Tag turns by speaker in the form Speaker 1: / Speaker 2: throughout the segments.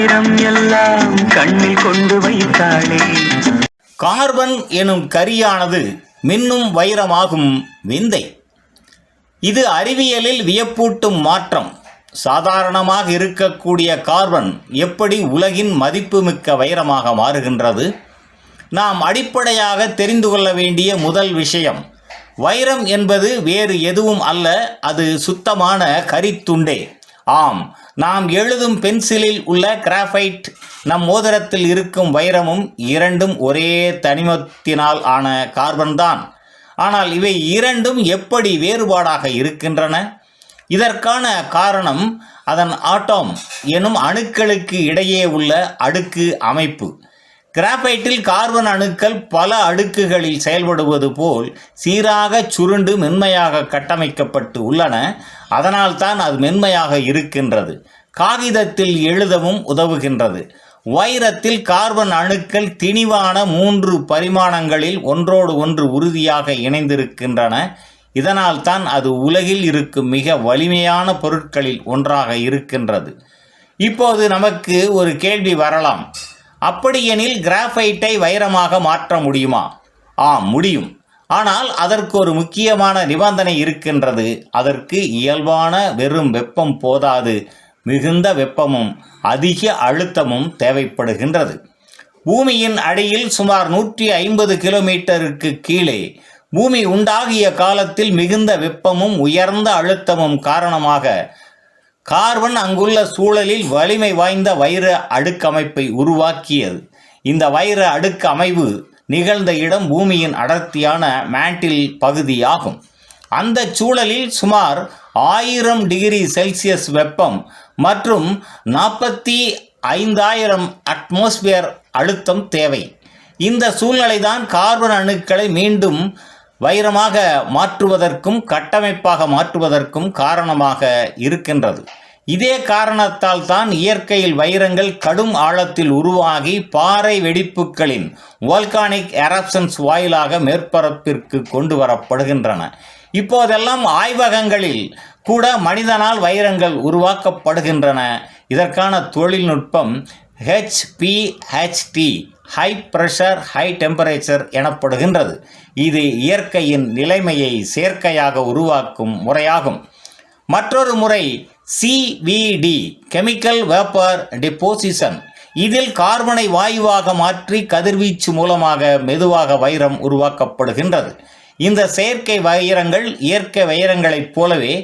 Speaker 1: நேரம் எல்லாம் கண்ணில் கொண்டு வைத்தாளே.
Speaker 2: கார்பன் எனும் கரியானது மின்னும் வைரமாகும் விந்தை. இது அறிவியலில் வியப்பூட்டும் மாற்றம். சாதாரணமாக இருக்கக்கூடிய கார்பன் எப்படி உலகின் மதிப்புமிக்க வைரமாக மாறுகின்றது? நாம் அடிப்படையாக தெரிந்து கொள்ள வேண்டிய முதல் விஷயம் வைரம் என்பது வேறு எதுவும் அல்ல அது சுத்தமான கரித்துண்டே. ஆம் நாம் எழுதும் பென்சிலில் உள்ள கிராஃபைட் நம் மோதிரத்தில் இருக்கும் வைரமும் இரண்டும் ஒரே தனிமத்தினால் ஆன கார்பன் தான். ஆனால் இவை இரண்டும் எப்படி வேறுபாடாக இருக்கின்றன? இதற்கான காரணம் அதன் ஆட்டோம் எனும் அணுக்களுக்கு இடையே உள்ள அடுக்கு அமைப்பு. கிராஃபைட்டில் கார்பன் அணுக்கள் பல அடுக்குகளில் செயல்படுவது போல் சீராக சுருண்டு மென்மையாக கட்டமைக்கப்பட்டு உள்ளன. அதனால்தான் அது மென்மையாக இருக்கின்றது. காகிதத்தில் எழுதவும் உதவுகின்றது. வைரத்தில் கார்பன் அணுக்கள் திணிவான மூன்று பரிமாணங்களில் ஒன்றோடு ஒன்று உறுதியாக இணைந்திருக்கின்றன. இதனால் தான் அது உலகில் இருக்கும் மிக வலிமையான பொருட்களில் ஒன்றாக இருக்கின்றது. இப்போது நமக்கு ஒரு கேள்வி வரலாம். அப்படியெனில் கிராஃபைட்டை வைரமாக மாற்ற முடியுமா? ஆம் முடியும். ஆனால் அதற்கு ஒரு முக்கியமான நிபந்தனை இருக்கின்றது. அதற்கு இயல்பான வெறும் வெப்பம் போதாது. மிகுந்த வெப்பமும் அதிக அழுத்தமும் தேவைப்படுகின்றது. பூமியின் அடியில் சுமார் நூற்றி ஐம்பது கிலோமீட்டருக்கு கீழே பூமி உண்டாகிய காலத்தில் மிகுந்த வெப்பமும் உயர்ந்த அழுத்தமும் காரணமாக கார்பன் அங்குள்ள சூழலில் வலிமை வாய்ந்த வைர அடுக்கமைப்பை உருவாக்கியது. இந்த வைர அடுக்கு அமைவு நிகழ்ந்த இடம் பூமியின் அடர்த்தியான மேண்டில் பகுதியாகும். அந்த சூழலில் சுமார் ஆயிரம் டிகிரி செல்சியஸ் வெப்பம் மற்றும் நாற்பத்தி ஐந்தாயிரம் அட்மாஸ்பியர் அழுத்தம் தேவை. இந்த சூழ்நிலைதான் கார்பன் அணுக்களை மீண்டும் வைரமாக மாற்றுவதற்கும் கட்டமைப்பாக மாற்றுவதற்கும் காரணமாக இருக்கின்றது. இதே காரணத்தால் தான் இயற்கையில் வைரங்கள் கடும் ஆழத்தில் உருவாகி பாறை வெடிப்புகளின் வால்கானிக் எரப்ஷன்ஸ் வாயிலாக மேற்பரப்பிற்கு கொண்டு வரப்படுகின்றன. இப்போதெல்லாம் ஆய்வகங்களில் கூட மனிதனால் வைரங்கள் உருவாக்கப்படுகின்றன. இதற்கான தொழில்நுட்பம் HPHT high pressure high temperature எனப்படுகின்றது. இது இயற்கையின் நிலைமையை செயற்கையாக உருவாக்கும் முறையாகும். மற்றொரு முறை சிவிடி கெமிக்கல் வேப்பர் டிப்போசிஷன் இதில் கார்பனை வாயுவாக மாற்றி கதிர்வீச்சு மூலமாக மெதுவாக வைரம் உருவாக்கப்படுகின்றது. இந்த செயற்கை வைரங்கள் இயற்கை வைரங்களைப் போலவே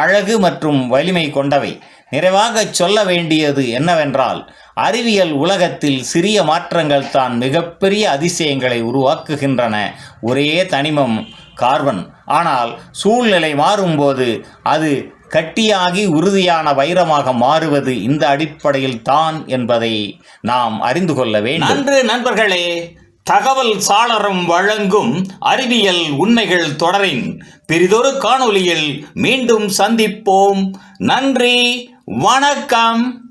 Speaker 2: அழகு மற்றும் வலிமை கொண்டவை. நிறைவாக சொல்ல வேண்டியது என்னவென்றால் அறிவியல் உலகத்தில் சிறிய மாற்றங்கள் தான் மிகப்பெரிய அதிசயங்களை உருவாக்குகின்றன. ஒரே தனிமம் கார்பன். ஆனால் சூழ்நிலை மாறும்போது அது கட்டியாகி உறுதியான வைரமாக மாறுவது இந்த அடிப்படையில் தான் என்பதை நாம் அறிந்து கொள்ள வேண்டும். நன்று நண்பர்களே தகவல் சாளரம் வழங்கும் அறிவியல் உண்மைகள் தொடரின் பெரிதொரு காணொளியில் மீண்டும் சந்திப்போம். நன்றி வணக்கம்.